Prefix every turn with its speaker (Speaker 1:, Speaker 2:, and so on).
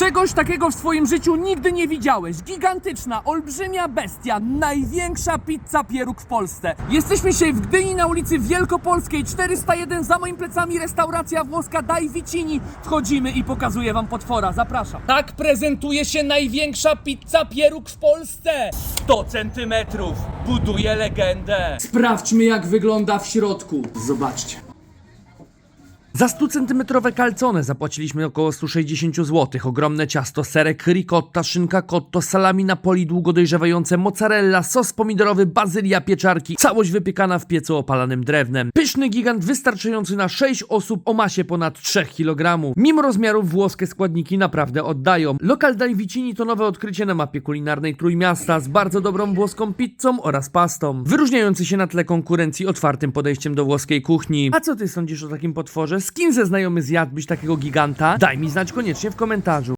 Speaker 1: Czegoś takiego w swoim życiu nigdy nie widziałeś. Gigantyczna, olbrzymia bestia, największa pizza pieróg w Polsce. Jesteśmy dzisiaj w Gdyni na ulicy Wielkopolskiej 401, za moimi plecami restauracja włoska Dai Vicini. Wchodzimy i pokazuję wam potwora, zapraszam. Tak prezentuje się największa pizza pieróg w Polsce. 100 centymetrów, buduje legendę. Sprawdźmy jak wygląda w środku. Zobaczcie. Za 100-centymetrowe calzone zapłaciliśmy około 160 zł. Ogromne ciasto, serek, ricotta, szynka cotto, salami napoli długo dojrzewające, mozzarella, sos pomidorowy, bazylia, pieczarki. Całość wypiekana w piecu opalanym drewnem. Pyszny gigant wystarczający na 6 osób o masie ponad 3 kg. Mimo rozmiarów włoskie składniki naprawdę oddają. Lokal Dai Vicini to nowe odkrycie na mapie kulinarnej Trójmiasta z bardzo dobrą włoską pizzą oraz pastą. Wyróżniający się na tle konkurencji otwartym podejściem do włoskiej kuchni. A co ty sądzisz o takim potworze? Z kim ze znajomy zjadłbyś takiego giganta? Daj mi znać koniecznie w komentarzu.